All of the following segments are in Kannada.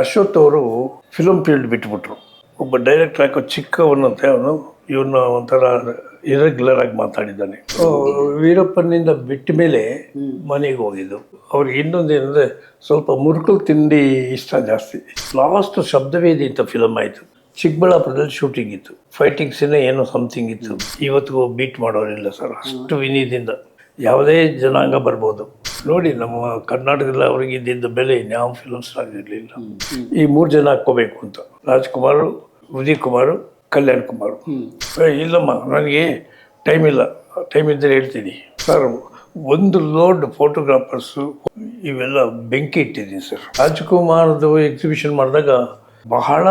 ಅಶ್ವಥ್ ಅವರು ಫಿಲಮ್ ಫೀಲ್ಡ್ ಬಿಟ್ಬಿಟ್ರು. ಒಬ್ಬ ಡೈರೆಕ್ಟರ್ ಹಾಕೋ ಚಿಕ್ಕವನಂತೆ ಅವನು ಇವನು ಒಂಥರ ಇರೆಗ್ಯುಲರ್ ಆಗಿ ಮಾತಾಡಿದ್ದಾನೆ. ವೀರಪ್ಪನಿಂದ ಬಿಟ್ಟ ಮೇಲೆ ಮನೆಗೆ ಹೋಗಿದ್ದು. ಅವ್ರಿಗೆ ಇನ್ನೊಂದು ಏನಂದ್ರೆ ಸ್ವಲ್ಪ ಮುರುಕಲ್ ತಿಂಡಿ ಇಷ್ಟ ಜಾಸ್ತಿ. ಲಾಸ್ಟ್ ಶಬ್ದವೇದಿ ಅಂತ ಫಿಲಮ್ ಆಯಿತು. ಚಿಕ್ಕಬಳ್ಳಾಪುರದಲ್ಲಿ ಶೂಟಿಂಗ್ ಇತ್ತು. ಫೈಟಿಂಗ್ ಸೀನ್ ಏನೋ ಸಮಥಿಂಗ್ ಇತ್ತು. ಇವತ್ತಿಗೂ ಬೀಟ್ ಮಾಡೋರಿಲ್ಲ ಸರ್ ಅಷ್ಟು ವಿನಿದಿಂದ ಯಾವುದೇ ಜನಾಂಗ ಬರ್ಬೋದು. ನೋಡಿ ನಮ್ಮ ಕರ್ನಾಟಕದಲ್ಲಿ ಅವ್ರಿಗೆ ಇದ್ದಿದ್ದ ಬೆಲೆ ಇನ್ಯಾವ ಫಿಲಮ್ಸ್ ಆಗಿರಲಿಲ್ಲ. ಈ ಮೂರು ಜನ ಹಾಕ್ಕೋಬೇಕು ಅಂತ. ರಾಜ್ಕುಮಾರು ಉದಯ್ ಕುಮಾರ್ ಕಲ್ಯಾಣ್ ಕುಮಾರ್. ಇಲ್ಲಮ್ಮ ನನಗೆ ಟೈಮ್ ಇಲ್ಲ. ಟೈಮ್ ಇದ್ದರೆ ಹೇಳ್ತೀನಿ. ಸರ್ ಒಂದು ಲೋಡ್ ಫೋಟೋಗ್ರಾಫರ್ಸು ಇವೆಲ್ಲ ಬೆಂಕಿ ಇಟ್ಟಿದ್ದೀನಿ ಸರ್ ರಾಜ್ಕುಮಾರ್ದು ಎಕ್ಸಿಬಿಷನ್ ಮಾಡಿದಾಗ ಬಹಳ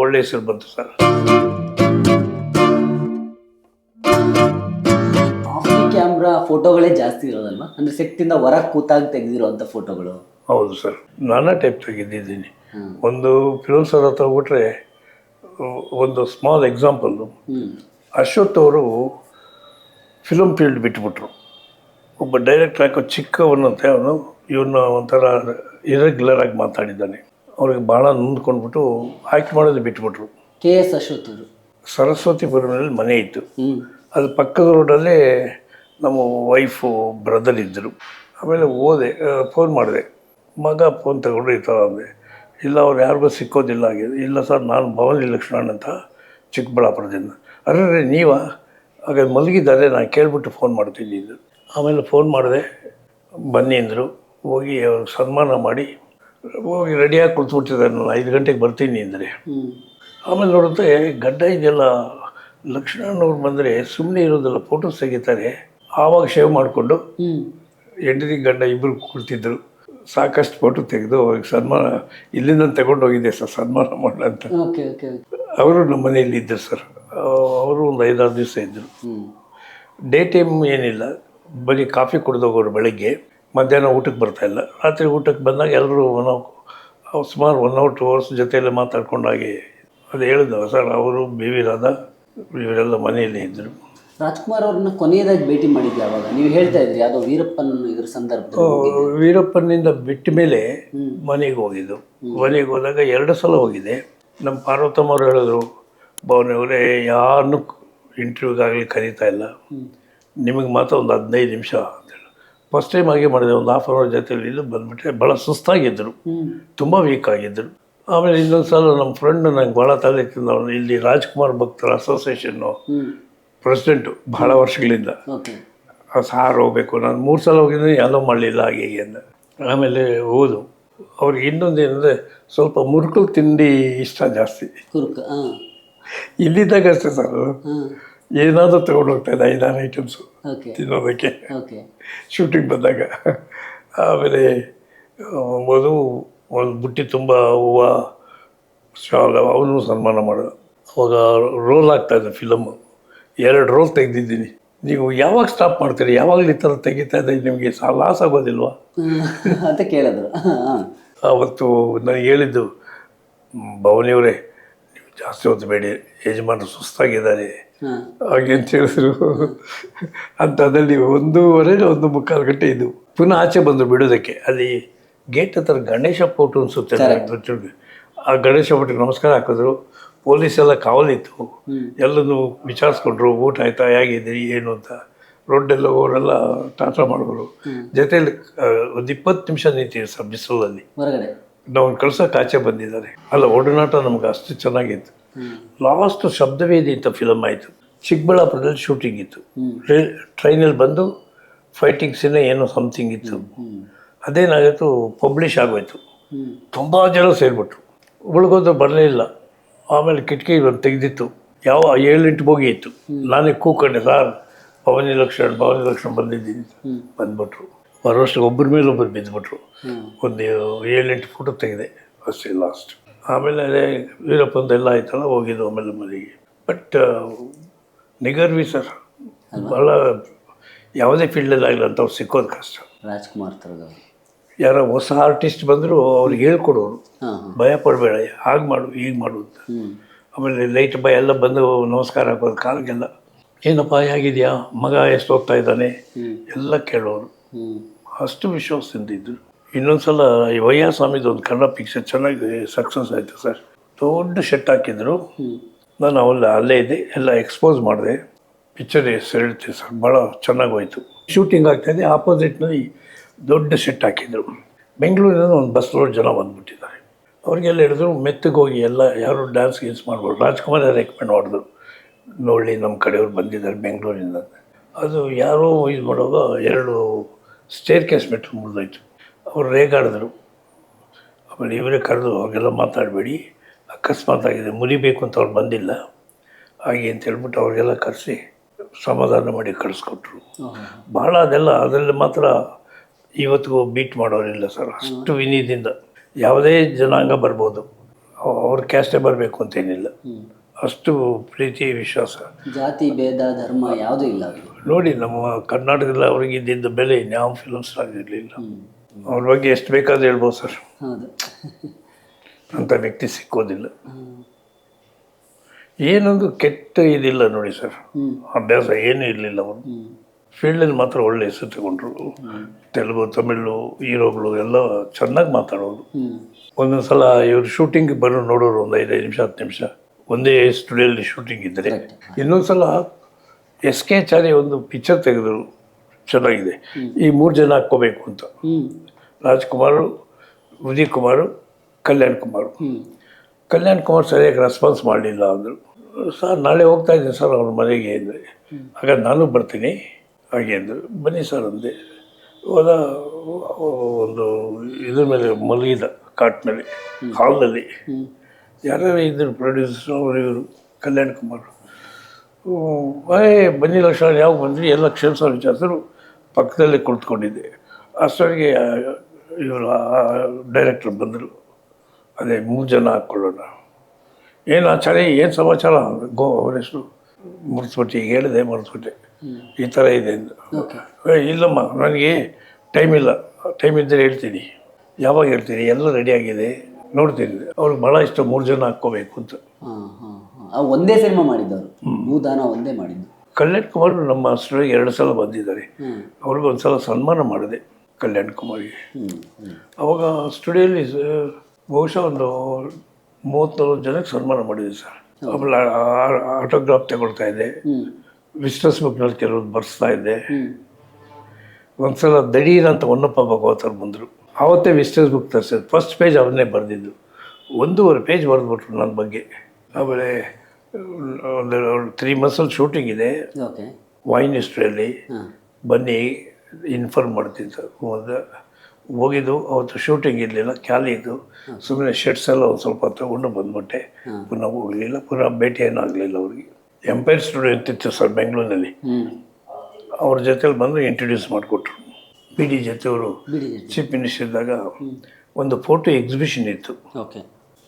ಒಳ್ಳೆ ಹೆಸರು ಬಂತು ಸರ್ ಕ್ಯಾಮ್ರಾ ಫೋಟೋಗಳೇ ಜಾಸ್ತಿ ಇರೋದಲ್ವಾ? ಅಂದ್ರೆ ಸೆಟ್ಟಿಂದ ಹೊರಗೆ ಕೂತಾಗ ತೆಗೆದಿರೋಂಥ ಫೋಟೋಗಳು ಹೌದು ಸರ್ ನಾನಾ ಟೈಪ್ ತೆಗೆದಿದ್ದೀನಿ. ಒಂದು ಫಿಲ್ಮ್ ಸರ್ ಹತ್ರ ಬಿಟ್ರೆ ಒಂದು ಸ್ಮಾಲ್ ಎಕ್ಸಾಂಪಲ್ಲು ಅಶೋತ್ ಅಶ್ವಥ್ ಅವರು ಫಿಲಮ್ ಫೀಲ್ಡ್ ಬಿಟ್ಬಿಟ್ರು. ಒಬ್ಬ ಡೈರೆಕ್ಟರ್ ಹಾಕೋ ಚಿಕ್ಕವನಂತೆ ಅವನು ಇವನ್ನ ಒಂಥರ ಇರೆಗ್ಯುಲರ್ ಆಗಿ ಮಾತಾಡಿದ್ದಾನೆ. ಅವ್ರಿಗೆ ಭಾಳ ನೊಂದ್ಕೊಂಡ್ಬಿಟ್ಟು ಆಯ್ಕೆ ಮಾಡೋದು ಬಿಟ್ಬಿಟ್ರು. ಕೆ ಎಸ್ ಅಶ್ವಥ್ ಅವರು. ಸರಸ್ವತಿಪುರದಲ್ಲಿ ಮನೆ ಇತ್ತು. ಅದು ಪಕ್ಕದ ರೋಡಲ್ಲೇ ನಮ್ಮ ವೈಫು ಬ್ರದರ್ ಇದ್ದರು ಆಮೇಲೆ ಹೋದೆ ಫೋನ್ ಮಾಡಿದೆ. ಮಗ ಫೋನ್ ತಗೊಂಡು ಈ ಥರ ಅಂದೆ. ಇಲ್ಲ, ಅವ್ರು ಯಾರಿಗೂ ಸಿಕ್ಕೋದಿಲ್ಲ ಆಗಿದೆ ಇಲ್ಲ ಸರ್, ನಾನು ಭವಾನಿ ಲಕ್ಷ್ಮಣ್ ಅಂತ ಚಿಕ್ಕಬಳ್ಳಾಪುರದಿಂದ. ಅರೆ ನೀವ? ಹಾಗೆ ಮಲಗಿದ್ದಾರೆ ನಾನು ಕೇಳಿಬಿಟ್ಟು ಫೋನ್ ಮಾಡ್ತೀನಿ ಇದ್ದು ಆಮೇಲೆ ಫೋನ್ ಮಾಡಿದೆ. ಬನ್ನಿ ಅಂದರು. ಹೋಗಿ ಅವ್ರಿಗೆ ಸನ್ಮಾನ ಮಾಡಿ, ಹೋಗಿ ರೆಡಿಯಾಗಿ ಕುಳಿತುಬಿಟ್ಟಿದ್ದಾರೆ ನಾನು ಐದು ಗಂಟೆಗೆ ಬರ್ತೀನಿ ಅಂದರೆ ಆಮೇಲೆ ನೋಡುತ್ತೆ, ಗಡ್ಡ ಇದೆಲ್ಲ ಲಕ್ಷ್ಮಣವ್ರು ಬಂದರೆ ಸುಮ್ಮನೆ ಇರೋದಿಲ್ಲ ಫೋಟೋಸ್ ತೆಗಿತಾರೆ. ಆವಾಗ ಶೇವ್ ಮಾಡಿಕೊಂಡು ಹೆಂಡತಿ ಗಂಡ ಇಬ್ಬರು ಕುಳಿತಿದ್ರು ಸಾಕಷ್ಟು ಫೋಟೋ ತೆಗೆದು ಅವ್ರಿಗೆ ಸನ್ಮಾನ ಇಲ್ಲಿಂದ ತಗೊಂಡೋಗಿದ್ದೆ ಸರ್ ಸನ್ಮಾನ ಮಾಡಲ ಅಂತ. ಅವರು ನಮ್ಮ ಮನೆಯಲ್ಲಿ ಇದ್ದರು ಸರ್. ಅವರು ಒಂದು ಐದಾರು ದಿವಸ ಇದ್ದರು. ಡೇ ಟೈಮ್ ಏನಿಲ್ಲ ಬರೀ ಕಾಫಿ ಕುಡಿದೋಗೋರು ಬೆಳಗ್ಗೆ. ಮಧ್ಯಾಹ್ನ ಊಟಕ್ಕೆ ಬರ್ತಾ ಇಲ್ಲ. ರಾತ್ರಿ ಊಟಕ್ಕೆ ಬಂದಾಗ ಎಲ್ಲರೂ ಒನ್ ಸುಮಾರು ಒನ್ ಅವರ್ ಟು ಅವರ್ಸ್ ಜೊತೆಯಲ್ಲೇ ಮಾತಾಡ್ಕೊಂಡಾಗಿ ಅದು ಹೇಳಿದ್ನಲ್ಲ ಸರ್ ಅವರು ಬಿ ವಿ ರಾಧಾ ಇವರೆಲ್ಲ ಮನೆಯಲ್ಲೇ ಇದ್ದರು. ರಾಜ್ಕುಮಾರ್ ಅವ್ರನ್ನ ಕೊನೆಯದಾಗಿ ಭೇಟಿ ಮಾಡಿದ್ದೆ ಅವಾಗ ನೀವು ಹೇಳ್ತಾ ಇದ್ರಿ ಯಾವುದೋ ವೀರಪ್ಪನ ಇದ್ರ ಸಂದರ್ಭ ವೀರಪ್ಪನಿಂದ ಬಿಟ್ಟ ಮೇಲೆ ಮನೆಗೆ ಹೋಗಿದ್ದು. ಮನೆಗೆ ಹೋದಾಗ ಎರಡು ಸಲ ಹೋಗಿದೆ ನಮ್ಮ ಪಾರ್ವತಮ್ಮ ಅವರು ಹೇಳಿದ್ರು ಭವನವರೇ ಯಾರನ್ನೂ ಇಂಟರ್ವ್ಯೂಗಾಗಲಿ ಕರೀತಾ ಇಲ್ಲ. ನಿಮಗೆ ಮಾತ್ರ ಒಂದು ಹದಿನೈದು ನಿಮಿಷ ಅಂತೇಳಿ ಫಸ್ಟ್ ಟೈಮ್ ಆಗಿ ಮಾಡಿದೆ ಒಂದು ಹಾಫ್ ಅವರ್ ಜೊತೆಯಲ್ಲಿ ಇದು ಬಂದುಬಿಟ್ರೆ ಭಾಳ ಸುಸ್ತಾಗಿದ್ದರು ತುಂಬ ವೀಕ್ ಆಗಿದ್ದರು ಆಮೇಲೆ ಇನ್ನೊಂದು ಸಲ ನಮ್ಮ ಫ್ರೆಂಡ್ ನಂಗೆ ಭಾಳ ತಲೆ ತಿಂದ ಇಲ್ಲಿ ರಾಜ್ಕುಮಾರ್ ಭಕ್ತರ ಅಸೋಸಿಯೇಷನ್ನು ಪ್ರೆಸಿಡೆಂಟು ಬಹಳ ವರ್ಷಗಳಿಂದ. ಸಾರ್ ಹೋಗ್ಬೇಕು ನಾನು ಮೂರು ಸಲ ಹೋಗಿದ್ದೀನಿ ಎಲ್ಲೋ ಮಾಡಲಿಲ್ಲ ಹಾಗೆ ಹೀಗೆ ಅಂದ. ಆಮೇಲೆ ಓದು ಅವ್ರಿಗೆ ಇನ್ನೊಂದು ಏನಂದರೆ ಸ್ವಲ್ಪ ಮುರುಕಲ್ ತಿಂಡಿ ಇಷ್ಟ ಜಾಸ್ತಿ. ಇಲ್ಲಿದ್ದಾಗ ಅಷ್ಟೇ ಸರ್. ಏನಾದರೂ ತಗೊಂಡು ಹೋಗ್ತಾ ಇದ್ದ ಐದಾರು ಐಟಮ್ಸು ತಿನ್ನೋದಕ್ಕೆ. ಶೂಟಿಂಗ್ ಬಂದಾಗ. ಆಮೇಲೆ ಮೊದಲು ಒಂದು ಬುಟ್ಟಿ ತುಂಬ ಹೂವು ಶಾಲ ಅವನು ಸನ್ಮಾನ ಮಾಡೋದು. ಅವಾಗ ರೋಲ್ ಆಗ್ತಾಯಿದ್ದೆ ಫಿಲಮ್ಮು ಎರಡು ರೋಲ್ ತೆಗೆದಿದ್ದೀನಿ. ನೀವು ಯಾವಾಗ ಸ್ಟಾಪ್ ಮಾಡ್ತೀರಿ? ಯಾವಾಗಲೂ ಈ ಥರ ತೆಗಿತಾ ಇದ್ದರೆ ನಿಮಗೆ ಸಹ ಲಾಸ್ ಆಗೋದಿಲ್ವಾ? ಅಂತ ಕೇಳಿದ್ರು. ಅವತ್ತು ನನಗೆ ಹೇಳಿದ್ದು ಭವನಿಯವರೇ ನೀವು ಜಾಸ್ತಿ ಓದಬೇಡಿ ಬೇಡಿ ಯಜಮಾನರು ಸುಸ್ತಾಗಿದ್ದಾರೆ. ಹಾಗೆ ಅಂತ ಹೇಳಿದ್ರು. ಅಂಥದ್ರಲ್ಲಿ ಒಂದೂವರೆ ಒಂದು ಮುಕ್ಕಾಲು ಗಂಟೆ ಇದ್ದು. ಪುನಃ ಆಚೆ ಬಂದರು ಬಿಡೋದಕ್ಕೆ ಅಲ್ಲಿ ಗೇಟ್ ಹತ್ರ ಗಣೇಶ ಫೋಟೋ ಅನ್ಸುತ್ತೆ. ಆ ಗಣೇಶ ನಮಸ್ಕಾರ ಹಾಕಿದ್ರು. ಪೊಲೀಸ್ ಎಲ್ಲ ಕಾವಲಿತ್ತು. ಎಲ್ಲನೂ ವಿಚಾರಿಸ್ಕೊಂಡ್ರು ಊಟ ಆಯ್ತಾ ಹೇಗಿದ್ದೀರಿ ಏನು ಅಂತ. ರೋಡೆಲ್ಲ ಅವರೆಲ್ಲ ಟಾಟಾ ಮಾಡಿದ್ರು ಜೊತೆಯಲ್ಲಿ ಒಂದು ಇಪ್ಪತ್ತು ನಿಮಿಷ ನಿಂತೀವಿ ಸರ್ ಬಿಸಿಲಲ್ಲಿ ನಾವು ಕಳ್ಸೋಕೆ ಆಚೆ ಬಂದಿದ್ದಾರೆ. ಅಲ್ಲ ಒಡನಾಟ ನಮ್ಗೆ ಅಷ್ಟು ಚೆನ್ನಾಗಿತ್ತು. ಲಾಸ್ಟ್ ಶಬ್ದವೇದಿ ಅಂತ ಫಿಲಮ್ ಆಯಿತು. ಚಿಕ್ಕಬಳ್ಳಾಪುರದಲ್ಲಿ ಶೂಟಿಂಗ್ ಇತ್ತು. ಟ್ರೈನಲ್ಲಿ ಬಂದು ಫೈಟಿಂಗ್ ಸೀನೇ ಏನೋ ಸಮಥಿಂಗ್ ಇತ್ತು. ಅದೇನಾಗಿತ್ತು ಪಬ್ಲಿಷ್ ಆಗೋಯ್ತು. ತುಂಬ ಜನ ಸೇರಿಬಿಟ್ರು. ಉಳ್ಕೊಂಡು ಬರಲೇ ಇಲ್ಲ ಆಮೇಲೆ ಕಿಟಕಿ ಒಂದು ತೆಗೆದಿತ್ತು. ಯಾವ ಏಳೆಂಟು ಬೋಗಿ ಇತ್ತು. ನಾನೇ ಕೂಕೊಂಡೆ ಸರ್ ಭವನಿ ಲಕ್ಷ್ಮಣ್ ಭವನಿ ಲಕ್ಷ್ಮಣ್ ಬಂದಿದ್ದೀನಿ ಬಂದ್ಬಿಟ್ರು. ಬರೋಷ್ಟು ಒಬ್ಬರ ಮೇಲೆ ಒಬ್ಬರು ಬಿದ್ದುಬಿಟ್ರು ಒಂದು ಏಳೆಂಟು ಫೋಟೋ ತೆಗೆದೆ ಅಷ್ಟೇ ಲಾಸ್ಟ್ ಆಮೇಲೆ ಅದೇ ವೀರಪ್ಪಂದೆಲ್ಲ ಆಯ್ತಲ್ಲ ಹೋಗಿದ್ದು ಆಮೇಲೆ ಮನೆಗೆ. ಬಟ್ ನಿಗರ್ವಿ ಸರ್. ಭಾಳ ಯಾವುದೇ ಫೀಲ್ಡಲ್ಲಿ ಆಗಿಲ್ಲ ಅವ್ರು ಸಿಕ್ಕೋದು ಕಷ್ಟ. ರಾಜ್ಕುಮಾರ್ ಥರದವರು. ಯಾರೋ ಹೊಸ ಆರ್ಟಿಸ್ಟ್ ಬಂದರೂ ಅವ್ರಿಗೆ ಹೇಳ್ಕೊಡೋರು. ಭಯ ಪಡಬೇಡ ಹಾಗೆ ಮಾಡು ಹೀಗೆ ಮಾಡು ಅಂತ. ಆಮೇಲೆ ಲೈಟ್ ಬಾಯ್ ಎಲ್ಲ ಬಂದು ನಮಸ್ಕಾರ ಹಾಕೋದು ಕಾಲಿಗೆಲ್ಲ. ಏನಪ್ಪ ಹೇಗಿದೆಯಾ? ಮಗ ಎಷ್ಟು ಹೋಗ್ತಾ ಇದ್ದಾನೆ? ಎಲ್ಲ ಕೇಳೋರು. ಅಷ್ಟು ವಿಶ್ವಾಸದಿಂದ ಇದ್ದರು ಇನ್ನೊಂದ್ಸಲ ಈ ವಯ್ಯ ಸ್ವಾಮಿದು ಒಂದು ಕನ್ನಡ ಪಿಕ್ಚರ್ ಚೆನ್ನಾಗಿ ಸಕ್ಸಸ್ ಆಯಿತು ಸರ್. ದೊಡ್ಡ ಶೆಟ್ ಹಾಕಿದ್ರು. ನಾನು ಅವಲ್ಲ ಅಲ್ಲೇ ಇದ್ದೆ ಎಲ್ಲ ಎಕ್ಸ್ಪೋಸ್ ಮಾಡಿದೆ. ಪಿಕ್ಚರ್ ಹೆಸರು ಹೇಳ್ತೀವಿ ಸರ್ ಭಾಳ ಚೆನ್ನಾಗಿ ಹೋಯ್ತು. ಶೂಟಿಂಗ್ ಆಗ್ತಾಯಿದೆ ಆಪೋಸಿಟ್ನಲ್ಲಿ ದೊಡ್ಡ ಸೆಟ್ ಹಾಕಿದರು. ಬೆಂಗಳೂರಿನಿಂದ ಒಂದು ಬಸ್ ಲೋಡ್ ಜನ ಬಂದ್ಬಿಟ್ಟಿದ್ದಾರೆ. ಅವ್ರಿಗೆಲ್ಲ ಹೇಳಿದ್ರು ಮೆತ್ತಗೋಗಿ ಎಲ್ಲ ಯಾರು ಡ್ಯಾನ್ಸ್ ಗೀನ್ಸ್ ಮಾಡ್ಬೋದು? ರಾಜ್ಕುಮಾರ್ ರೆಕಮೆಂಡ್ ಮಾಡಿದ್ರು. ನೋಡಿ ನಮ್ಮ ಕಡೆಯವ್ರು ಬಂದಿದ್ದಾರೆ ಬೆಂಗಳೂರಿಂದ. ಅದು ಯಾರೋ ಇದು ಮಾಡುವಾಗ ಎರಡು ಸ್ಟೇರ್ ಕೇಸ್ ಮೆಟ್ಲು ಮುರಿದೋಯ್ತು. ಅವ್ರು ರೇಗಾಡಿದ್ರು. ಆಮೇಲೆ ಇವರೇ ಕರೆದು ಅವ್ರಿಗೆಲ್ಲ ಮಾತಾಡಬೇಡಿ. ಅಕಸ್ಮಾತ್ ಆಗಿದೆ ಮುರಿಬೇಕು ಅಂತ ಅವ್ರು ಬಂದಿಲ್ಲ. ಹಾಗೆ ಅಂತ ಹೇಳ್ಬಿಟ್ಟು ಅವ್ರಿಗೆಲ್ಲ ಕರೆಸಿ ಸಮಾಧಾನ ಮಾಡಿ ಕಳಿಸ್ಕೊಟ್ರು. ಭಾಳ ಅದೆಲ್ಲ ಅದರಲ್ಲಿ ಮಾತ್ರ ಇವತ್ತಿಗೂ ಬೀಟ್ ಮಾಡೋರಿಲ್ಲ ಸರ್ ಅಷ್ಟು ವಿನೀದಿಂದ ಯಾವುದೇ ಜನಾಂಗ ಬರ್ಬೋದು. ಅವ್- ಅವ್ರ ಕ್ಯಾಸ್ಟೇ ಬರಬೇಕು ಅಂತೇನಿಲ್ಲ. ಅಷ್ಟು ಪ್ರೀತಿ ವಿಶ್ವಾಸ. ಜಾತಿ ಭೇದ ಧರ್ಮ ಯಾವುದೂ ಇಲ್ಲ ನೋಡಿ ನಮ್ಮ ಕರ್ನಾಟಕದಲ್ಲಿ ಅವ್ರಿಗೆ ಇದ್ದಿದ್ದ ಬೆಲೆ ಯಾವ ಫಿಲಮ್ಸ್ ಆಗಿರಲಿಲ್ಲ ಅವ್ರ ಬಗ್ಗೆ ಎಷ್ಟು ಬೇಕಾದ್ರೂ ಹೇಳ್ಬೋದು ಸರ್ ಅಂಥ ವ್ಯಕ್ತಿ ಸಿಕ್ಕೋದಿಲ್ಲ. ಏನೊಂದು ಕೆಟ್ಟ ಇದಿಲ್ಲ ನೋಡಿ ಸರ್ ಅಭ್ಯಾಸ ಏನೂ ಇರಲಿಲ್ಲ ಅವರು ಫೀಲ್ಡಲ್ಲಿ ಮಾತ್ರ ಒಳ್ಳೆ ಹೆಸರು ತಗೊಂಡ್ರು. ತೆಲುಗು ತಮಿಳು ಹೀರೋಗಳು ಎಲ್ಲ ಚೆನ್ನಾಗಿ ಮಾತಾಡೋರು ಒಂದೊಂದು ಸಲ ಇವರು ಶೂಟಿಂಗ್ ಬರೋ ನೋಡೋರು ಒಂದು ಐದೈದು ನಿಮಿಷ ಹತ್ತು ನಿಮಿಷ. ಒಂದೇ ಸ್ಟುಡಿಯೋಲಿ ಶೂಟಿಂಗ್ ಇದ್ದರೆ ಇನ್ನೊಂದು ಸಲ ಎಸ್ ಕೆ ಚಾರಿ ಒಂದು ಪಿಕ್ಚರ್ ತೆಗೆದ್ರು. ಚೆನ್ನಾಗಿದೆ. ಈ ಮೂರು ಜನ ಹಾಕ್ಕೋಬೇಕು ಅಂತ. ರಾಜ್ಕುಮಾರು ಉದಯ್ ಕುಮಾರು ಕಲ್ಯಾಣ್ ಕುಮಾರ್. ಕಲ್ಯಾಣ್ ಕುಮಾರ್ ಸರಿಯಾಗಿ ರೆಸ್ಪಾನ್ಸ್ ಮಾಡಲಿಲ್ಲ ಅಂದರು. ಸರ್ ನಾಳೆ ಹೋಗ್ತಾ ಇದ್ದೀನಿ ಸರ್ ಅವ್ರ ಮನೆಗೆ. ಅಂದರೆ ಹಾಗಾದ್ರೆ ನಾನು ಬರ್ತೀನಿ. ಹಾಗೆ ಅಂದರು ಬನ್ನಿ ಸರ್ ಅಂದೆ. ಹೋದ ಒಂದು ಇದ್ರ ಮೇಲೆ ಮಲಗಿದ ಕಾಟ್ ಮೇಲೆ ಹಾಲ್ನಲ್ಲಿ. ಯಾರ್ಯಾರು ಇದ್ರು ಪ್ರೊಡ್ಯೂಸರ್ ಅವರು ಇವರು ಕಲ್ಯಾಣ್ ಕುಮಾರ್. ಏ ಬನ್ನಿ ಲಕ್ಷ್ಮಣ ಯಾವಾಗ ಬಂದ್ರಿ? ಎಲ್ಲ ಕ್ಷೇತ್ರ ವಿಚಾರಿಸಿದ್ರು ಪಕ್ಕದಲ್ಲೇ ಕುಳಿತುಕೊಂಡಿದ್ದೆ. ಅಷ್ಟೊಳಗೆ ಇವರು ಡೈರೆಕ್ಟರ್ ಬಂದರು. ಅದೇ ಮೂರು ಜನ ಹಾಕ್ಕೊಳ್ಳೋಣ. ಏನು ಆಚಾರ್ಯ ಏನು ಸಮಾಚಾರ? ಗೋ ಅವರ ಹೆಸರು? ಮರೆಸ್ಬಿಟ್ಟು ಈಗ ಹೇಳಿದೆ ಮುರಿಸ್ಬಿಟ್ಟೆ. ಈ ಥರ ಇದೆ ಎಂದು. ಏ ಇಲ್ಲಮ್ಮ ನನಗೆ ಟೈಮ್ ಇಲ್ಲ. ಟೈಮ್ ಇದ್ದರೆ ಹೇಳ್ತೀನಿ. ಯಾವಾಗ ಹೇಳ್ತೀನಿ? ಎಲ್ಲ ರೆಡಿ ಆಗಿದೆ. ನೋಡ್ತೀನಿ. ಅವ್ರಿಗೆ ಭಾಳ ಇಷ್ಟ ಮೂರು ಜನ ಹಾಕ್ಕೋಬೇಕು ಅಂತ. ಒಂದೇ ಸಿನಿಮಾ ಮಾಡಿದ್ದವರು? ಭೂದಾನ ಒಂದೇ ಮಾಡಿದ್ದು? ಕಲ್ಯಾಣ್ ಕುಮಾರ್ ನಮ್ಮ ಸ್ಟುಡಿಯೋಗೆ ಎರಡು ಸಲ ಬಂದಿದ್ದಾರೆ. ಅವ್ರಿಗೆ ಒಂದು ಸಲ ಸನ್ಮಾನ ಮಾಡಿದೆ ಕಲ್ಯಾಣ್ ಕುಮಾರ್ಗೆ. ಅವಾಗ ಸ್ಟುಡಿಯೋಲಿ ಬಹುಶಃ ಒಂದು ಮೂವತ್ತ್ನಾಲ್ಕು ಜನಕ್ಕೆ ಸನ್ಮಾನ ಮಾಡಿದೆ ಸರ್. ಆಮೇಲೆ ಆಟೋಗ್ರಾಫ್ ತಗೊಳ್ತಾ ಇದ್ದೆ ಬಿಸ್ನೆಸ್ ಬುಕ್ನಲ್ಲಿ ಕೆಲವೊಂದು ಬರ್ಸ್ತಾ ಇದ್ದೆ ಒಂದ್ಸಲ ದಡೀರ್ ಅಂತ ಹೊನ್ನಪ್ಪ ಭಗವತರ್ ಬಂದರು. ಆವತ್ತೇ ವಿಸ್ಟೇಸ್ ಬುಕ್ ತರಿಸಿದ್ರು. ಫಸ್ಟ್ ಪೇಜ್ ಅವನ್ನೇ ಬರೆದಿದ್ದು. ಒಂದೂವರೆ ಪೇಜ್ ಬರೆದ್ಬಿಟ್ರು ನನ್ನ ಬಗ್ಗೆ. ಆಮೇಲೆ ಒಂದು ತ್ರೀ ಮಂತ್ಸಲ್ಲಿ ಶೂಟಿಂಗ್ ಇದೆ. ವೈನ್ ಹಿಸ್ಟ್ರಿಯಲ್ಲಿ ಬನ್ನಿ ಇನ್ಫಾರ್ಮ್ ಮಾಡ್ತೀನಿ ಸರ್. ಒಂದು ಹೋಗಿದ್ದು ಅವತ್ತು ಶೂಟಿಂಗ್ ಇರಲಿಲ್ಲ ಖಾಲಿ ಇದ್ದು ಸುಮ್ಮನೆ ಶರ್ಟ್ಸ್ ಎಲ್ಲ ಒಂದು ಸ್ವಲ್ಪ ತಗೊಂಡು ಬಂದ್ಬಿಟ್ಟೆ. ಪುನಃ ಹೋಗಲಿಲ್ಲ ಪುನಃ ಭೇಟಿ ಏನಾಗಲಿಲ್ಲ ಅವ್ರಿಗೆ. ಎಂಪೈರ್ ಸ್ಟುಡಿಯೋ ಇರ್ತಿತ್ತು ಸರ್ ಬೆಂಗಳೂರಿನಲ್ಲಿ ಅವ್ರ ಜೊತೆಲಿ ಬಂದು ಇಂಟ್ರೊಡ್ಯೂಸ್ ಮಾಡಿಕೊಟ್ರು. ಬಿ ಡಿ ಜೊತೆಯವರು ಚೀಫ್ ಮಿನಿಸ್ಟರ್ ಇದ್ದಾಗ ಒಂದು ಫೋಟೋ ಎಕ್ಸಿಬಿಷನ್ ಇತ್ತು.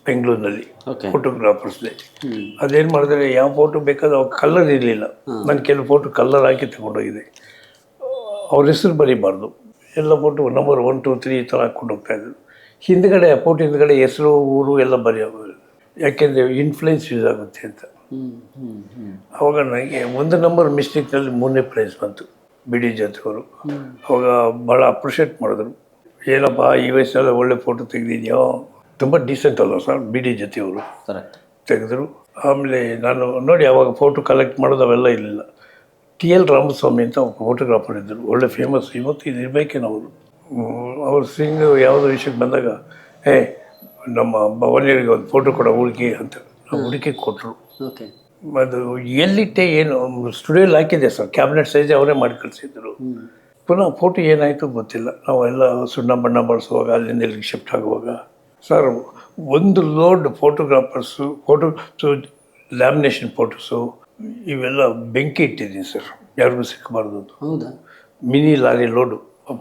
ಬೆಂಗಳೂರಿನಲ್ಲಿ ಫೋಟೋಗ್ರಾಫರ್ಸ್ ಡೇ ಅದೇನು ಮಾಡಿದ್ರೆ ಯಾವ ಫೋಟೋ ಬೇಕಾದ್ರೆ ಅವಾಗ ಕಲರ್ ಇರಲಿಲ್ಲ. ನಾನು ಕೆಲವು ಫೋಟೋ ಕಲರ್ ಹಾಕಿ ತಗೊಂಡೋಗಿದೆ. ಅವ್ರ ಹೆಸರು ಬರೀಬಾರ್ದು. ಎಲ್ಲ ಕೊಟ್ಟು ನಂಬರ್ ಒನ್ ಟು ತ್ರೀ ಈ ಥರ ಹಾಕ್ಕೊಂಡು ಇದ್ದರು. ಹಿಂದ್ಗಡೆ ಆ ಹಿಂದ್ಗಡೆ ಹೆಸರು ಊರು ಎಲ್ಲ ಬರೆಯೋದು ಯಾಕೆಂದರೆ ಇನ್ಫ್ಲುಯೆನ್ಸ್ ಯೂಸ್ ಆಗುತ್ತೆ ಅಂತ. ಅವಾಗ ನನಗೆ ಒಂದು ನಂಬರ್ ಮಿಸ್ಟೇಕ್ನಲ್ಲಿ ಮೂರನೇ ಪ್ರೈಸ್ ಬಂತು ಬಿ ಡಿ ಜಾತಕವರು ಅವಾಗ ಭಾಳ ಅಪ್ರಿಷಿಯೇಟ್ ಮಾಡಿದ್ರು. ಏನಪ್ಪ ಈ ವಯಸ್ಸಲ್ಲಿ ಒಳ್ಳೆ ಫೋಟೋ ತೆಗೆದಿದ್ಯೋ? ತುಂಬ ಡೀಸೆಂಟ್ ಅಲ್ಲ ಸರ್ ಬಿ ಡಿ ಜೊತೆಯವರು ತೆಗೆದ್ರು. ಆಮೇಲೆ ನಾನು ನೋಡಿ ಅವಾಗ ಫೋಟೋ ಕಲೆಕ್ಟ್ ಮಾಡೋದು ಅವೆಲ್ಲ ಇರಲಿಲ್ಲ. ಟಿ ಎಲ್ ರಾಮಸ್ವಾಮಿ ಅಂತ ಒಬ್ಬ ಫೋಟೋಗ್ರಾಫರ್ ಇದ್ದರು. ಒಳ್ಳೆ ಫೇಮಸ್ ಇವತ್ತು ಇದು ಇರಬೇಕೇನೋ ಅವರು ಅವ್ರು ಸಿಂಗ್ ಯಾವುದೋ ವಿಷಯಕ್ಕೆ ಬಂದಾಗ ಏ ನಮ್ಮ ಭವನಿಯರಿಗೆ ಒಂದು ಫೋಟೋ ಕೊಡೋ ಹುಡುಕಿ ಅಂತ. ಹುಡುಕಿ ಕೊಟ್ಟರು ಓಕೆ. ಅದು ಎಲ್ಲಿಟ್ಟೆ ಏನು ಸ್ಟುಡಿಯೋಲಿ ಹಾಕಿದೆ ಸರ್? ಕ್ಯಾಬಿನೆಟ್ ಸೈಜ್ ಅವರೇ ಮಾಡಿ ಕಳಿಸಿದ್ರು. ಪುನಃ ಫೋಟೋ ಏನಾಯಿತು ಗೊತ್ತಿಲ್ಲ. ನಾವು ಎಲ್ಲ ಸುಣ್ಣ ಬಣ್ಣ ಬಳಸುವಾಗ ಅಲ್ಲಿಂದ ಇಲ್ಲಿಗೆ ಶಿಫ್ಟ್ ಆಗುವಾಗ. ಸರ್ ಒಂದು load photographers photo lamination photos ಇವೆಲ್ಲ ಬೆಂಕಿ ಇಟ್ಟಿದ್ದೀನಿ ಸರ್. ಯಾರಿಗೂ ಸಿಕ್ಕಬಾರ್ದು ಹೌದಾ? Mini lorry load.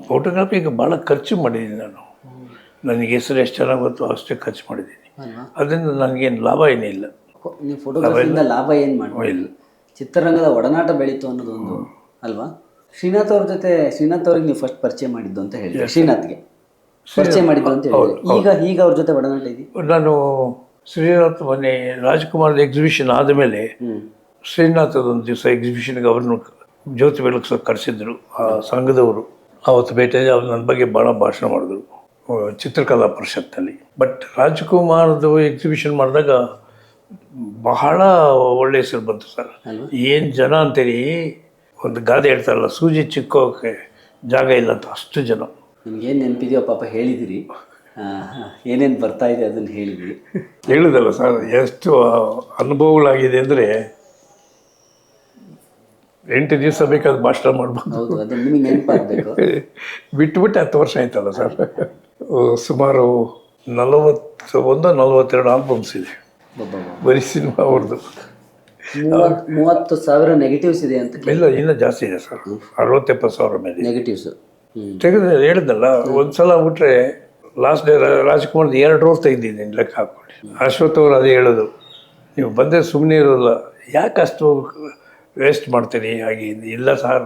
ಫೋಟೋಗ್ರಾಫಿಗೆ ಭಾಳ ಖರ್ಚು ಮಾಡಿದ್ದೀನಿ ನಾನು. ನನಗೆ ಹೆಸರು ಎಷ್ಟು ಚೆನ್ನಾಗಿ ಗೊತ್ತು ಅಷ್ಟೇ ಖರ್ಚು ಮಾಡಿದ್ದೀನಿ. ಅದರಿಂದ ನನಗೇನು ಲಾಭ ಏನೂ ಇಲ್ಲ. ಫೋ- ನೀವು ಫೋಟೋಗ್ರಫಿಯಿಂದ ಲಾಭ ಏನು ಮಾಡಿ ಇಲ್ಲ. ಚಿತ್ರರಂಗದ ಒಡನಾಟ ಬೆಳೀತು ಅನ್ನೋದೊಂದು ಅಲ್ವಾ? ಶ್ರೀನಾಥ್ ಅವ್ರ ಜೊತೆ ಶ್ರೀನಾಥ್ ಅವ್ರಿಗೆ ನೀವು ಫಸ್ಟ್ ಪರಿಚಯ ಮಾಡಿದ್ದು ಅಂತ ಹೇಳಿ ಶ್ರೀನಾಥ್ಗೆ. ಪರಿಚಯ ಮಾಡಿದ್ದು ಅಂತ ಹೇಳಿ ಈಗ ಈಗ ಅವ್ರ ಜೊತೆ ಒಡನಾಟ ಇದೆ ನಾನು ಶ್ರೀನಾಥ್ ಮೊನ್ನೆ ರಾಜ್ಕುಮಾರ್ ಎಕ್ಸಿಬಿಷನ್ ಆದಮೇಲೆ ಶ್ರೀನಾಥದೊಂದು ದಿವಸ ಎಕ್ಸಿಬಿಷನ್ಗೆ ಅವ್ರನ್ನು ಜ್ಯೋತಿ ಬೆಳಗ್ಸ ಕರೆಸಿದ್ರು ಆ ಸಂಘದವರು. ಆವತ್ತು ಭೇಟಿಯಾಗಿ ಅವ್ರು ನನ್ನ ಬಗ್ಗೆ ಭಾಳ ಭಾಷಣ ಮಾಡಿದ್ರು ಚಿತ್ರಕಲಾ ಪರಿಷತ್ನಲ್ಲಿ ಬಟ್ ರಾಜ್ಕುಮಾರ್ದು ಎಕ್ಸಿಬಿಷನ್ ಮಾಡಿದಾಗ ಬಹಳ ಒಳ್ಳೆ ಹೆಸರು ಬಂತು ಸರ್. ಏನು ಜನ ಅಂತೀರಿ ಒಂದು ಗಾದೆ ಹೇಳ್ತಾರಲ್ಲ ಸೂಜಿ ಚಿಕ್ಕೋಕೆ ಜಾಗ ಇಲ್ಲ ಅಂತ ಅಷ್ಟು ಜನ. ನಿಮ್ಗೇನು ನೆನಪಿದೆಯೋ ಪಾಪ ಹೇಳಿದಿರಿ. ಏನೇನು ಬರ್ತಾ ಇದೆ ಅದನ್ನು ಹೇಳಿದಿರಿ. ಹೇಳಿದಲ್ಲ ಸರ್ ಎಷ್ಟು ಅನುಭವಗಳಾಗಿದೆ ಅಂದರೆ ಎಂಟು ದಿವಸ ಬೇಕಾದ ಭಾಷಣ ಮಾಡ್ಬೋದು. ಹೌದು ಅದು ನಿಮಗೆ ನೆನಪಾಗಬೇಕು. ಬಿಟ್ಬಿಟ್ಟು ಹತ್ತು ವರ್ಷ ಆಯ್ತಲ್ಲ ಸರ್? ಸುಮಾರು ನಲವತ್ತು ಒಂದು ನಲವತ್ತೆರಡು ಆಲ್ಬಮ್ಸ್ ಇದೆ. ಬರೀ ಸಿನಿಮಾ ಅವ್ರದ್ದು. ಮೂವತ್ ಮೂವತ್ತು ಸಾವಿರ ನೆಗೆಟಿವ್ಸ್ ಇದೆ ಅಂತ ಇಲ್ಲ ಇನ್ನೂ ಜಾಸ್ತಿ ಇದೆ ಸರ್. ಅರವತ್ತೆಪ್ಪತ್ತು ಸಾವಿರ ಮೇಲೆ. ನೆಗೆಟಿವ್ಸ್ ತೆಗೆದು ಹೇಳಿದ್ನಲ್ಲ ಒಂದ್ಸಲ ಬಿಟ್ರೆ ಲಾಸ್ಟ್ ಡೇ ರಾಜ್ಕುಮಾರ್ ಎರಡು ರೋಲ್ ತೆಗೆದಿದ್ದೀನಿ ಲೆಕ್ಕ ಹಾಕ್ಕೊಂಡು. ಅಶ್ವಥ್ ಅವರು ಅದೇ ಹೇಳೋದು ನೀವು ಬಂದರೆ ಸುಮ್ಮನೆ ಇರೋಲ್ಲ ಯಾಕೆ ಅಷ್ಟು ವೇಸ್ಟ್ ಮಾಡ್ತೀನಿ ಹಾಗೆ? ಇಲ್ಲ ಸರ್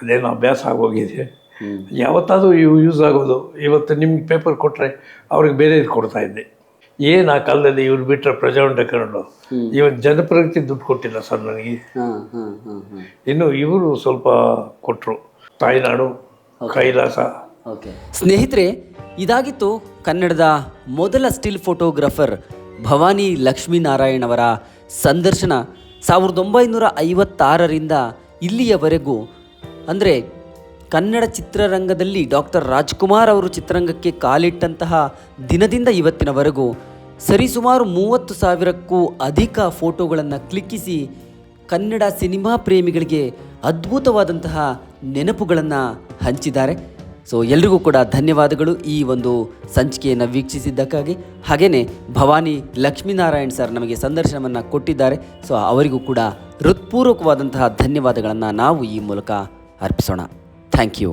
ಅದೇನೋ ಅಭ್ಯಾಸ ಆಗೋಗಿದೆ. ಯಾವತ್ತಾದರೂ ಇವು ಯೂಸ್ ಆಗೋದು. ಇವತ್ತು ನಿಮ್ಗೆ ಪೇಪರ್ ಕೊಟ್ಟರೆ ಅವ್ರಿಗೆ ಬೇರೆ ಇದು ಕೊಡ್ತಾ ಇದ್ದೆ. ಏನು ಆ ಕಾಲದಲ್ಲಿ ಇವ್ರು ಬಿಟ್ಟರೆ ಪ್ರಜಾವಂಡ ಕರಡು ಇವತ್ತು ಜನಪ್ರಗತಿ ದುಡ್ಡು ಕೊಟ್ಟಿಲ್ಲ ಸರ್ ನನಗೆ. ಹಾಂ ಹಾಂ ಹಾಂ ಹಾಂ. ಇನ್ನು ಇವರು ಸ್ವಲ್ಪ ಕೊಟ್ಟರು ತಾಯ್ನಾಡು ಕೈಲಾಸ. ಓಕೆ ಸ್ನೇಹಿತರೆ ಇದಾಗಿತ್ತು ಕನ್ನಡದ ಮೊದಲ ಸ್ಟಿಲ್ ಫೋಟೋಗ್ರಾಫರ್ ಭವಾನಿ ಲಕ್ಷ್ಮೀನಾರಾಯಣ್ ಅವರ ಸಂದರ್ಶನ. ಸಾವಿರದ ಒಂಬೈನೂರ ಐವತ್ತಾರರಿಂದ ಇಲ್ಲಿಯವರೆಗೂ, ಅಂದರೆ ಕನ್ನಡ ಚಿತ್ರರಂಗದಲ್ಲಿ ಡಾಕ್ಟರ್ ರಾಜ್ಕುಮಾರ್ ಅವರು ಚಿತ್ರರಂಗಕ್ಕೆ ಕಾಲಿಟ್ಟಂತಹ ದಿನದಿಂದ ಇವತ್ತಿನವರೆಗೂ ಸರಿಸುಮಾರು ಮೂವತ್ತು ಸಾವಿರಕ್ಕೂ ಅಧಿಕ ಫೋಟೋಗಳನ್ನು ಕ್ಲಿಕ್ಕಿಸಿ ಕನ್ನಡ ಸಿನಿಮಾ ಪ್ರೇಮಿಗಳಿಗೆ ಅದ್ಭುತವಾದಂತಹ ನೆನಪುಗಳನ್ನು ಹಂಚಿದ್ದಾರೆ. ಸೊ ಎಲ್ರಿಗೂ ಕೂಡ ಧನ್ಯವಾದಗಳು ಈ ಒಂದು ಸಂಚಿಕೆಯನ್ನು ವೀಕ್ಷಿಸಿದ್ದಕ್ಕಾಗಿ. ಹಾಗೆಯೇ ಭವಾನಿ ಲಕ್ಷ್ಮೀನಾರಾಯಣ್ ಸರ್ ನಮಗೆ ಸಂದರ್ಶನವನ್ನು ಕೊಟ್ಟಿದ್ದಾರೆ. ಸೊ ಅವರಿಗೂ ಕೂಡ ಹೃತ್ಪೂರ್ವಕವಾದಂತಹ ಧನ್ಯವಾದಗಳನ್ನು ನಾವು ಈ ಮೂಲಕ ಅರ್ಪಿಸೋಣ. ಥ್ಯಾಂಕ್ ಯು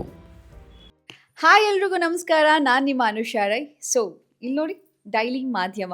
ಹಾಯ್ ಎಲ್ರಿಗೂ ನಮಸ್ಕಾರ. ನಾನು ನಿಮ್ಮ ಅನುಷಾ ರೈ. ಸೊ ಇಲ್ಲಿ ನೋಡಿ ಡೈಲಿ ಮಾಧ್ಯಮ.